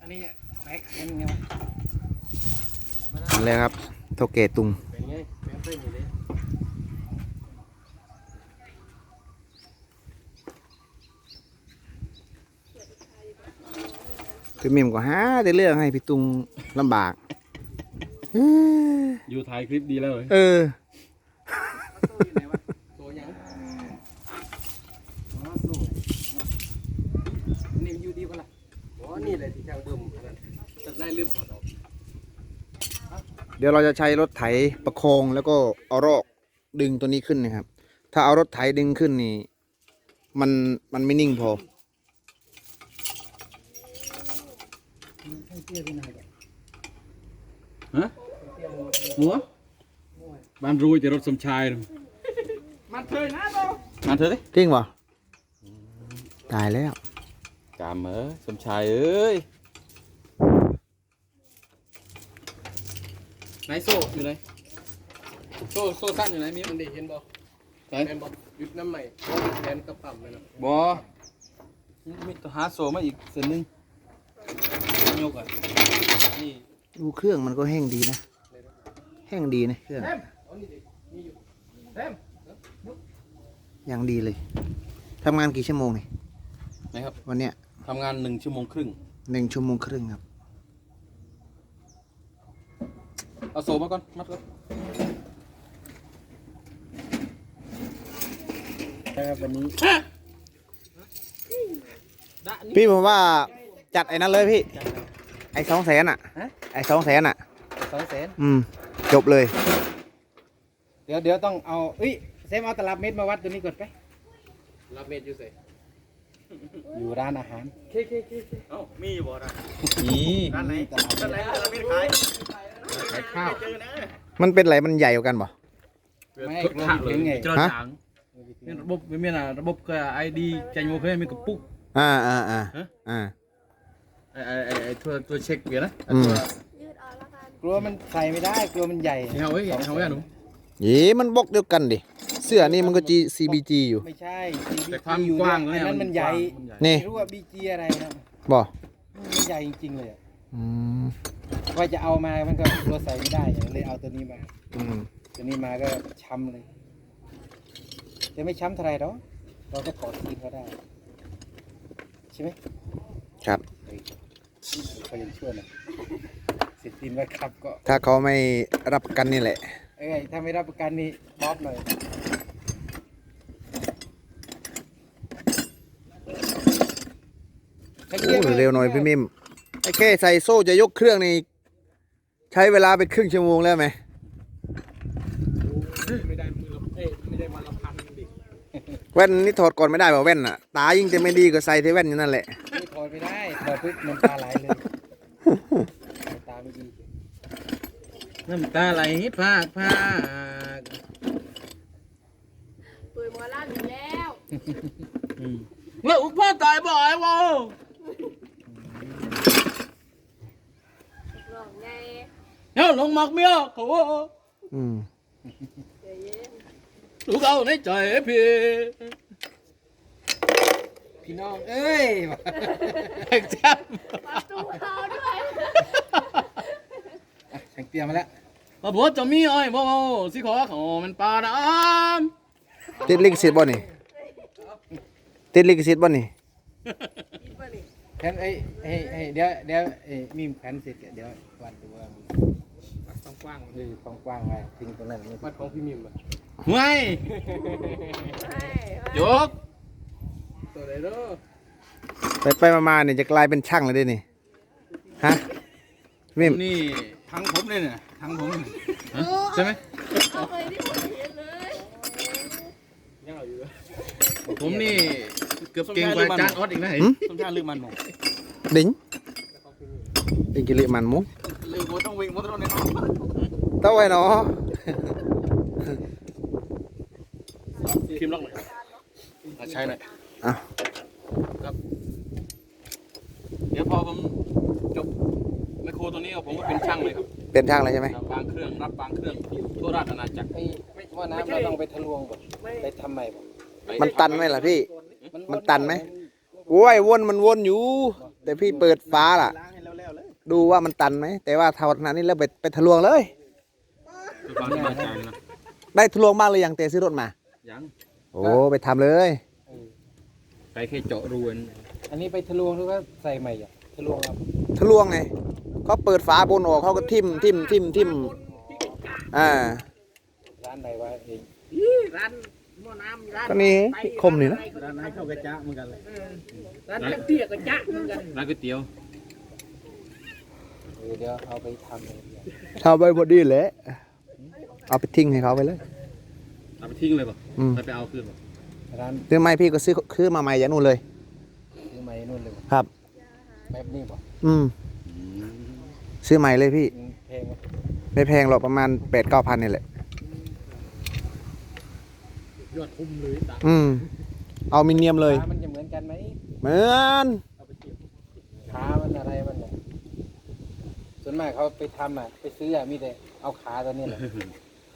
อันนี้แม็กเป็นไงวะนั่นเลยครับเท่าเกตุงเป็นไงแม็กเป็นอยู่เลยพี่มิมก็หาแต่เรื่องให้พี่ตุงลำบากเอ้ยอยู่ถ่ายคลิปดีแล้วเหรอ เออ ตัวอยู่ไหนวะตัวยังอ๋อสู้นี่อยู่ดีกว่าล่ะ อ๋อนี่แหละที่ช่างเบิ่มนั่นจะได้ลืมถอดออกเดี๋ยวเราจะใช้รถไถประคองแล้วก็เอารอกดึงตัวนี้ขึ้นนะครับ ถ้าเอารถไถดึงขึ้นนี่ มันมันไม่นิ่งพอให้เตี้ยไปหน่อยก่อนฮะเตี้ยหมดหัวบ้านรวยแต่รถสมชายน่ะมันเคยนะโตมาเถอะดิ จริงปะตายแล้ว กามเอ้ยสมชายเอ้ยไหนโซ่อยู่ไหนโซ่โซ่สั้นอยู่ไหนมีมันได้เห็นบ่ไหนเห็นบ่หยุดน้ำใหม่แขนกระปั่มเลยนะบอมีตัวหาโซ่มาอีกเส้นหนึงยกอะนี่ดูเครื่องมันก็แห้งดีนะ แห้งดีนะเครื่อง เต็มเอานี่ดิมีอยู่เต็มอย่างดีเลยทำงานกี่ชั่วโมงนี่นะครับวันเนี้ย ทำงานหนึ่งชั่วโมงครึ่งหนึ่งชั่วโมงครึ่งครับ เอาโซ่มาก่อน มัดก่อนครับวันนี้พี่ผมว่าจัดไอ้นั้นเลยพี่ ไอ้สองแสนอะ ไอ้สองแสนอะ สองแสนอืม จบเลย เดี๋ยวเดี๋ยวต้องเอาเอ้ยเซมเอาตลับเม็ดมาวัดตัวนี้ก่อนไปรับเม็ดอยู่ใส่ อยู่ร้านอาหารเคเคเคเคเอ้ามีอยู่บ่ได้นี่ร้านไหนร้านไหนตลับเม็ดขายขายข้าวมันเป็นอะไรมันใหญ่กว่ากันบ่ไม่ทุกทางเลยถึงไงเจอฮะถังนี่ระบบไม่มีน่ะระบบก็ไอดีใจโมเคยมีกระปุกอ่าอ่าอ่าฮะอ่าไอไอไอไอตัวตัวเช็คเบียร์นะอืมยืดออกแล้วกันกลัวมันใส่ไม่ได้กลัวมันใหญ่ไอเฮาเอ้ยไอเฮาเอ้ยหนูยีมันบล็อกเดียวกันดิ เสื้อนี่มันก็ G CBG อยู่ ไม่ใช่แต่ความอยู่กว้างอัเนี่ยนนั้นมันใหญ่มันใหญ่ นี่ไม่รู้ว่าบีจีอะไรนะบ่มันใหญ่จริงๆเลยอะอืมว่าจะเอามามันก็กลัวใส่ไม่ได้อย่างเลยเอาตัวนี้มา อืมตัวนี้มาก็ช้ำเลยแต่ไม่ช้ำเท่าไหรหรอกเราก็ถอดทีนก็ได้ ใช่ไหมครับ เฮ้ยเขายังช่วยนะเสิทีนไว้ครับก็ถ้าเขาไม่รับประกันนี่แหละ เอ้ยถ้าไม่รับประกันนี่บอบหน่อยโอ้ยเร็วหน่อยพี่มิมไอ้แค่ใส่โซ่จะยกเครื่องนี่ใช้เวลาไปครึ่งชั่วโมงแล้วไหมไม่ได้มือละเอ้ยไม่ได้วันละพันดิแว่นนี่ถอดก่อนไม่ได้ป่ะแว่นอะ ตายิ่งจะไม่ดีก็ใส่ที่แว่นอยู่นั่นแหละนี่ถอดไม่ได้ถอดปุ๊บน้ำตาไหลเลยตาไม่ดี น้ำตาไหลพากพากปืนหมอลำอีกแล้วเมื่อพ่อตายบ่อยวะหลอกไงเฮ้ยลงหมักเมียเขาว่าอืมเดี๋ยวเย็นลูกเอาในใจพี่ พี่น้องเอ้ย จับ ประตูเขาด้วย อะฉันเตรียมมาแล้วมาบอกจะมีอ้อยบ่สิขอขอมันปลาน้ำติดลิขสิทธิ์บ่นี่ติดลิขสิทธิ์บ่นี่แค่ไอ้ไอ้ไอ้เดี๋ยวเดี๋ยวไอ้มีมแขวนเสร็จเดี๋ยววัดดูว่ามันกว้างๆเลยกว้างๆไว้ทิ้งตรงนั้นวัดของพี่มิมอะไม่ไม่ยกตัวไหนเด้อไปไปๆมาๆเนี่ยจะกลายเป็นช่างเลยเด้นี่ฮะพี่มิมนี่ ทั้งผมเลยเนี่ยทั้งผมเนี่ยฮะใช่ไหมเอาไปที่ผมเห็นเลยยังเอาอยู่เลยผมนี่เกือบเก่งกว่าจานออสอีกนะเห็นหึต้องการลืมมันหมด đính đính cái liệu màn mú ลืมว่าต้องวิ่งว่าต้องเนี่ย tao phải nó คิมล็อกหน่อยอะใช่หน่อย อะ ครับ เดี๋ยวพอผมจบไมโคร ตัวนี้ผมก็เป็นช่างเลยครับเป็นช่างเลยใช่ไหมบางเครื่องรับบางเครื่องทั่วราชอาณาจักรไม่ไม่ว่าน้ำเราต้องไปทะลวงก่อนไปทำใหม่บ่มันตันไหมล่ะพี่ มันตันไหมโอ้ยวนมันวนอยู่มแต่พี่เปิดฟ้าล่ะล้างให้แล้วๆเลยดูว่ามันตันไหมแต่ว่าเท่าขนาดนี้แล้วไปไปทะลวงเลยเพื่อความสบายใจนะได้ทะลวงบ้างเลยยังเตะซื้อรถมา ยังโอ้ไปทำเลย ไปแค่เจาะรูนอันนี้ไปทะลวงหรือว่าใส่ใหม่อะทะลวงครับทะลวงไง เขาเปิดฝาบนออกเขาก็ทิ่มทิ่มทิ่มทิ่มอ่าร้านใดวะเองร้านหม้อน้ำร้านก็นี่คมนี่นะร้านไหนเข้ากระจ้าเหมือนกันเลยร้านเตี้ยก็จ๊ะเหมือนกันร้านก๋วยเตี๋ยวเออเดี๋ยวเอาไปทำเลยเดี๋ยวทำไปพอดีแหละเอาไปทิ้งให้เขาไปเลยเอาไปทิ้งเลยป่ะอืมแล้วไปเอาคืนป่ะร้านหรือไม่พี่ก็ซื้อซื้อมาใหม่อย่างนู้นเลยซื้อใหม่นู่นเลยครับแบบนี้ป่ะอืม ซื้อใหม่เลยพี่ แพงไหมไม่แพงหรอกประมาณแปดเก้าพันนี่แหละ ยอดคุ้มเลยตาอืม เอามิเนียมเลยขามันจะเหมือนกันไหมเหมือนขามันอะไรมันเนี่ยส่วนมากเขาไปทำอะ ไปซื้ออะมีแต่เอาขาตัวนี้แหละ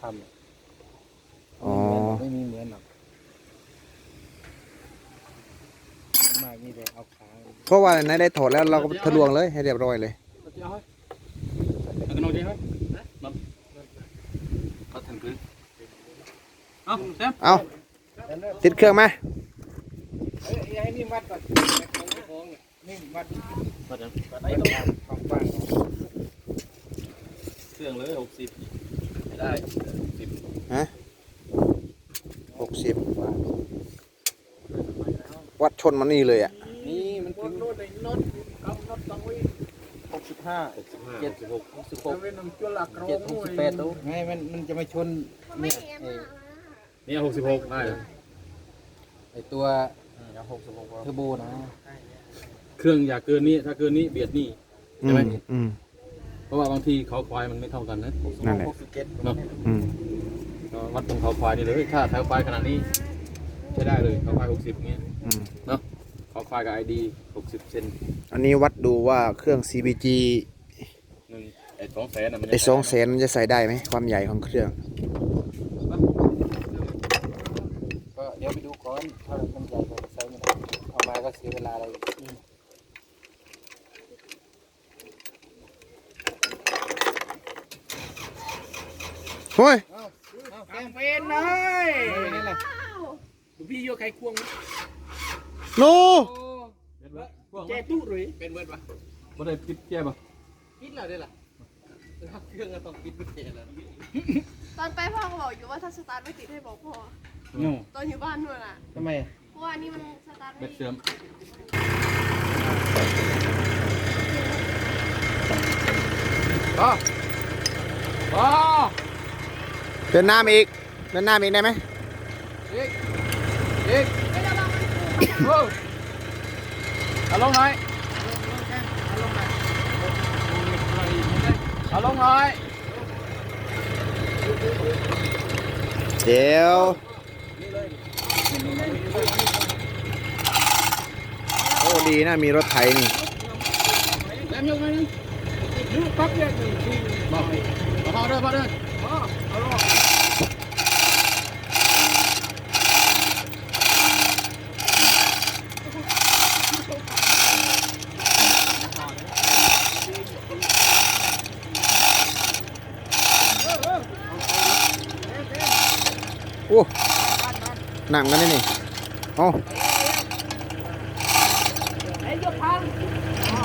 ทำอะอ๋อไม่มีเหมือนหรอกส่วนมากมีแต่เอาขา เพราะว่าไหนได้ถอดแล้วเราก็ทะลวงเลยให้เรียบร้อยเลย เอา ให้เอากระโดดดีครับมาเขาทันพื้นเอาแซมเอาติดเครื่องไหมเอ้ยให้นี่วัดก่อนนี่วัดมาจังวัดไอ้ความกว้างเครื่องเลยหกสิบไม่ได้สิบหกสิบวัดชนมันนี่เลยอะ นี่มันถึง โน่นไอ้น็อตกับน็อตต้องไว้ ห้าหกสิบห้าเจ็ดหกสิบหกหกสิบหกเจ็ดหกสิบแปดตัวไงมันมันจะมาชนเนี่ยไอ้เนี่ยหกสิบหกได้ไอ้ตัวเทอร์โบนะเครื่องอย่าเกินนี้ถ้าเกินนี้เบียดนี่ใช่ไหมเพราะว่าบางทีเขาควายมันไม่เท่ากันนะนั่นแหละหกสิบเจ็ดเนาะวัดตรงเขาควายนี่เลยถ้าเขาควายขนาดนี้ใช้ได้เลยเขาควายหกสิบเงี้ยเนาะ เขาควายกับไอดีหกสิบเซนอันนี้วัดดูว่าเครื่อง CBG หนึ่งไอ้สองแสนอะมันจะไอ้สองแสนมันจะใส่ได้ไหมความใหญ่ของเครื่อง ก็เดี๋ยวไปดูก่อน ถ้ามันใหญ่กว่าไซส์มันเอามาก็เสียเวลาอะไรอีกโอ้ยกางเป็นเลยไม่นี่แหละพี่โยกไข่ควง โนแจตู้หรือเป็นเบิร์ดปะบ่ได้ปิดแก้ปะคิดแล้วได้ล่ะเครื่องก็ต้องปิดไม่เจแล้วตอนไปพ่อก็บอกอยู่ว่าถ้าสตาร์ทไม่ติดให้บอกพ่อโน่ตอนอยู่บ้านนู่นอะทำไมเพราะว่านี่มันสตาร์ทแบไม่ตเสื่อมอ๋ออ๋อเดินหน้ามาอีกเดินหน้ามาอีกได้ไหมอีกอีก เอาลงหน่อยเอาลงหน่อยเดี๋ยวโอ้ดีนะมีรถไถนี่แซมยกไหมนึงนึกปั๊บเนี่ยหนึ่งทีบอกพอเด้อพอเด้อโหนักกันนี่นี่โอ้ไอ้ยกพันอ๋อ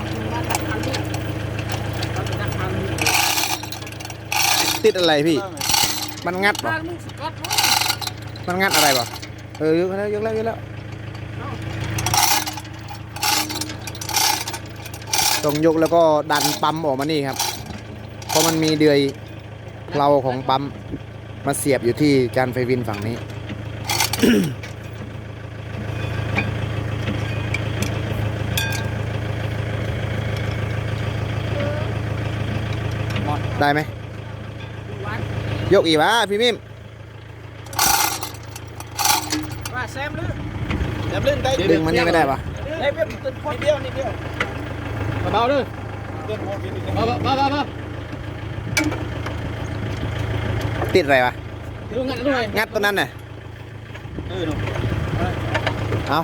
ติดอะไรพี่ มันงัดเหรอพันมึงสกัดวะมันงัดอะไรวะเออยกแล้วยกแล้วยกแล้วต้องยกแล้วก็ดันปั๊มออกมานี่ครับ เพราะมันมีเดือยเราของปั๊มมาเสียบอยู่ที่จานไฟวินฝั่งนี้ ได้ไหมยกอีกวะพี่มิมว่าแซมหรือดึงมันยังไม่ได้ปะไอ้เว็บตึ้งคนเดียวนิดเดียวเบาๆเด้อเบาๆเบาๆเบาติดอะไรวะๆดูงัดด้วยงัดตัวนั้นน่ะ เออเนาะ เอา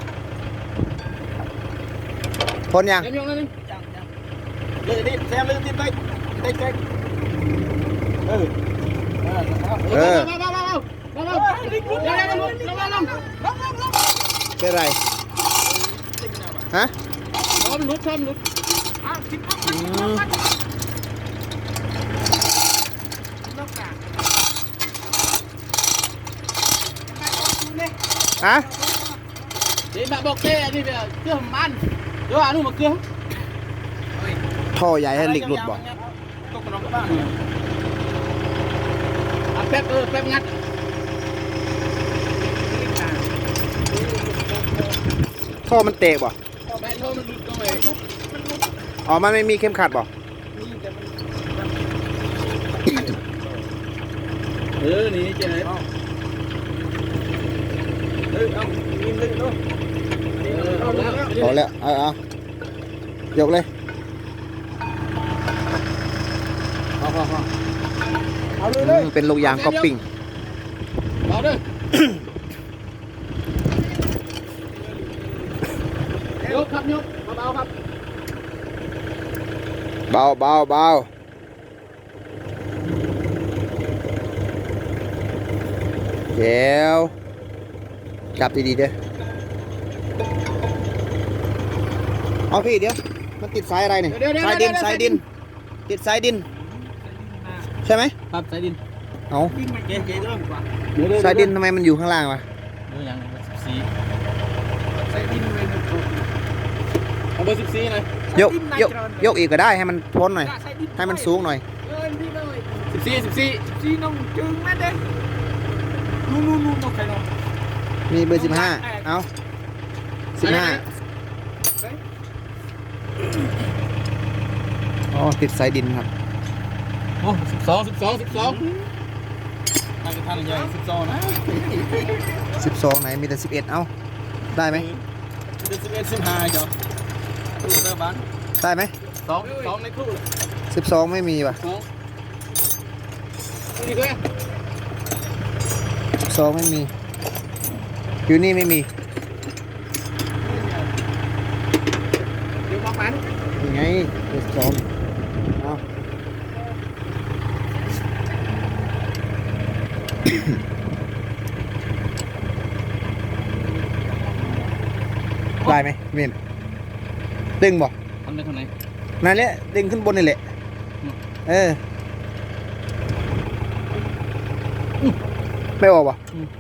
พ้นยัง เต็มยงแล้วนึงเลยดิแซมเลยติดไปติดไปเออ เออ มามามามามามาเดี๋ยวเดี๋ยวลงลงลงลง เป็นไร ฮะ พร้อมลุกพร้อมลุก ฮะเดี๋ยวแบบบอกเต้อันนี้เดี๋ยวเกลือมันเดี๋ยวอ่านู่นมาเกลือท่อใหญ่ให้เหล็กหลุดบ่ตกกับน้องกับบ้านอะแป๊บเออแป๊บงัดท่อมันเตะบ่แป๊บโทษมันหลุดก็ไปอ๋อมันไม่มีเข็มขัดบ่เออนี่เจ๊ เลยเออเอานี่ลึกเนาะเออเอาแล้วพอแล้วเอาเอายกเลยเอาเอาเอาเอาเลยอืเลยมเป็นลูกยางก๊อปปิ้งเอาเด้อยกครับยกเบาๆครับเบาเบาเบาเดี๋ยว จับดีๆเด้อเอาพี่เดี๋ยว มันติดสายอะไรเนี่ยเดี๋ยวๆๆๆสายดินสายดิน ติดสายดิน ใช่ไหมครับสายดินเอาเจ๊เจ๊เริ่มกว่าสายดินทำไมมันอยู่ข้างล่างวะเดี๋ยวยังสิบสี่สายดินเลยเอาเบอร์สิบสี่หน่อยยกยกยกอีกก็ได้ให้มันพ้นหน่อย ให้มันสูงหน่อยสิบสี่สิบสี่จีนงจึงนั่นเด้นู่นนู่นนู่นใครน้อง มีเบอร์สิบห้าเอาสิบห้าอ๋อติดสายดินครับ โอ้สิบสองสิบสองสิบสองน่าจะทันใหญ่สิบสองนะสิบสองไหนมีแต่สิบเอ็ดเอาได้ไหมเดือนสิบเอ็ดสิบห้าจ้ะตู้เตอร์บ้านได้ไหมสองสองในตู้เลยสิบสองไม่มีว่ะสองนี่ก็สิบสองไม่มี อยู่นี่ไม่มีเดี๋ยวบอกมันยังไงสิบสองเอาได้ไหมมิมดึงบ่ทำได้เท่าไหร่นั่นแหละดึงขึ้นบนนี่แหละอืมเอออ ไม่ออกป่ะบ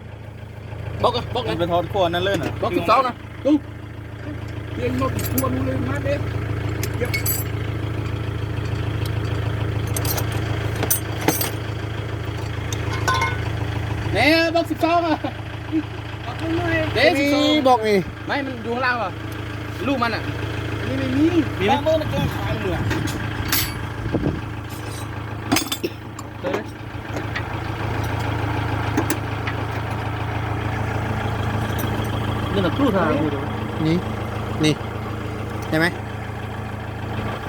อกกันบอกกันไปทอดขั้วนั่นเลยน่ะบอกสิบสองนะตู้เรียนหมดทวนเลยมาเด้เนี่ยบอกสิบสองอะเจ๊สิบสอง นี่บอกนี่ ไม่มันอ ยู่ข้างล่างป่ะลูกมันอะนี่ไม่ไหมเมื่อกี้ขายเหลือนี่น่ะครูทางนี่ นี่ใช่ไหม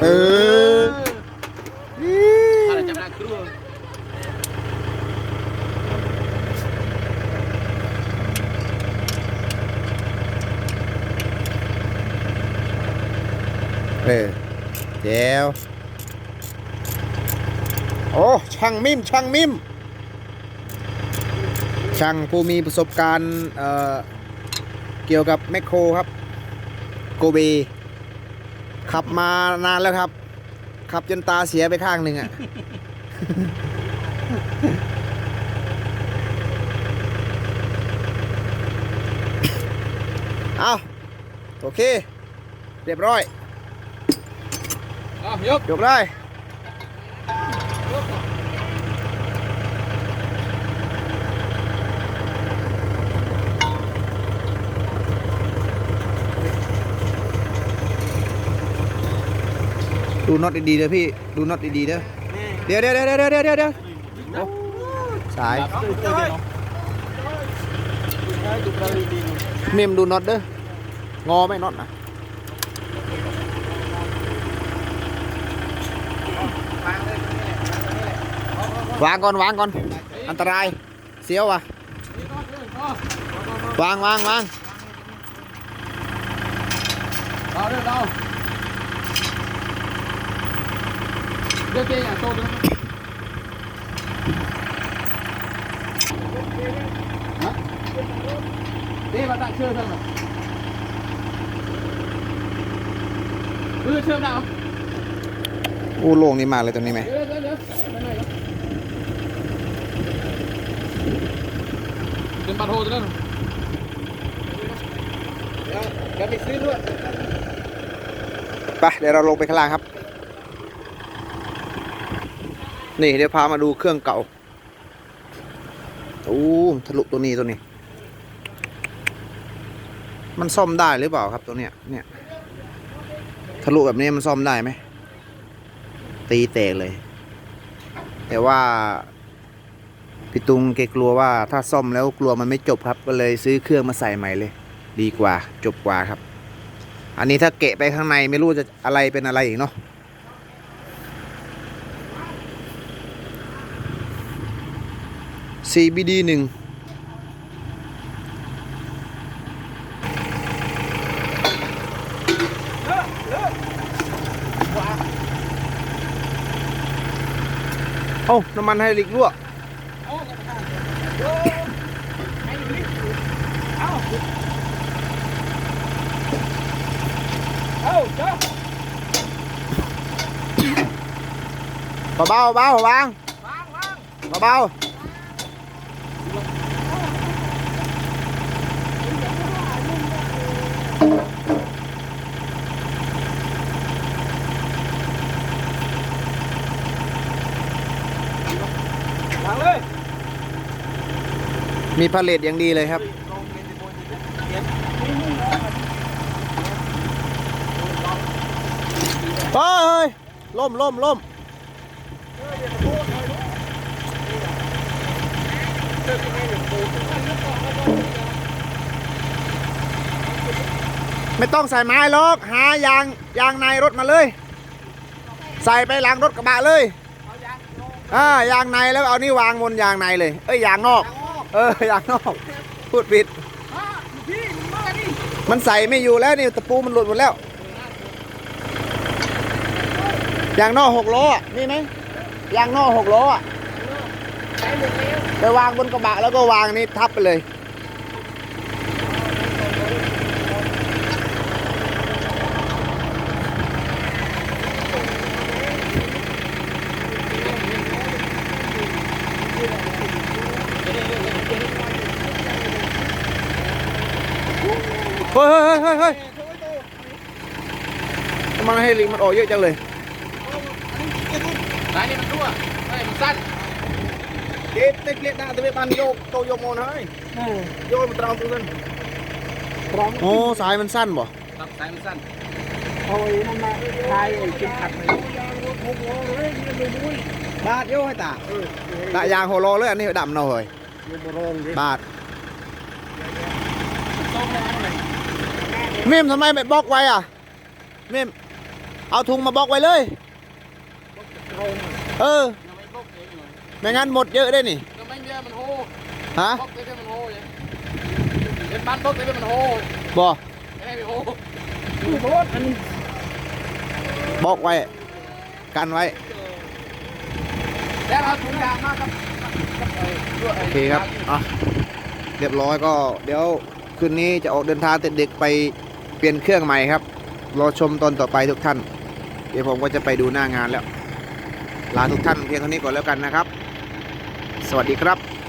เอออะไรจำได้ครูเออเดี๋ยวโอ้ช่างมิมช่างมิมช่างผู้มีประสบการณ์เอ่อ เกี่ยวกับแมคโครครับ โกเบ ขับมานานแล้วครับ ขับจนตาเสียไปข้างหนึ่งอะ่ะ เอาโอเค เรียบร้อย อะยก จบเลย ดูน็อตดีๆเด้อพี่ ดูน็อตดีๆเด้อเดี๋ยวเดี๋ยวเดี๋ยวเดี๋ยวเดี๋ยวเดี๋ยวเดียวโอ้สายเมมดูน็อตเด้องอไหมน็อตนะวางก่อนวางก่อน อันตราย เสียวว่ะวางวางวางเราเด้อเรา เดี๋ยวเจ๊อยาโตด้วยฮะเจ๊มาตั้งเชื่อท่านหรอเออเชื่อมดาวอู้โล่งนี่มาเลยตรงนี้ไหมเดี๋ยวเดี๋ยวเดี๋ยวเป็นปลาโทตัวนั้นเดี๋ยวมีซื้อด้วยไปเดี๋ยวเราลงไปข้างล่างครับ นี่เดี๋ยวพามาดูเครื่องเก่าโอ้ทะลุตัวนี้ตัวนี้ มันซ่อมได้หรือเปล่าครับตัวเนี้ยเนี่ยทะลุแบบนี้มันซ่อมได้ไหมตีแตกเลย แต่ว่าพี่ตุงแกกลัวว่าถ้าซ่อมแล้วกลัวมันไม่จบครับ ก็เลยซื้อเครื่องมาใส่ใหม่เลย ดีกว่าจบกว่าครับ อันนี้ถ้าเกะไปข้างในไม่รู้จะอะไรเป็นอะไรอีกเนาะ CBD หนึ่งโอ้าน้ำมันไฮลิกรั่วเบาๆเบาๆวางเบา มีพาเลตอย่างดีเลยครับเฮ้ยล่มล่มล่มไม่ต้องใส่ไม้หรอกหายางยางในรถมาเลย ใส่ไปหลังรถกระบะเลยอ่ายางในแล้วเอานี่วางบนยางในเลย เอ้ยยางนอก เออยางนอกพูดผิดมันใส่ไม่อยู่แล้วนี่ตะปูมันหลุดหมดแล้วยางนอกหกล้ออะนี่ไหมยางนอกหกล้ออะไปวางบนกระบะแล้วก็วางนี่ทับไปเลย เฮ้ยเฮ้ยเฮ้ยเฮ้ยทำไมให้ลิงมันออกเยอะจังเลยสายนี่มันรั่วไม่มันสั้นเก็บเต็กเล็กนะแต่ไม่ปันโยกโตโยมโมนให้โยนมันตรองตัวนั้นโอ้สายมันสั้นบ่ครับสายมันสั้นโอ้ยนั่นมาทายกินขัดเลยบาทโยให้ตาตายางโฮโลเลยอันนี้ดำหน่อยบาทเมมทำไมไม่บล็อกไว้อะเมมเอาถุงมาบล็อกไว้เลย เออยังไม่บกเองหน่อยไม่งั้นหมดเยอะได้นี่ก็ไม่มีมันโหฮะบกเต็มมันโหเลยเป็นบ้านบกเต็มมันโหบ่ไม่ให้ไปโหโทษอันนี้บล็อกไว้ กันไว้แล้วเราถุงยางมาครับโอเคครับอะเรียบร้อยก็เดี๋ยวคืนนี้จะออกเดินทางแต่เด็กไป เปลี่ยนเครื่องใหม่ครับ รอชมตอนต่อไปทุกท่าน เดี๋ยวผมก็จะไปดูหน้างานแล้ว ลาทุกท่านเพียงเท่านี้ก่อนแล้วกันนะครับ สวัสดีครับ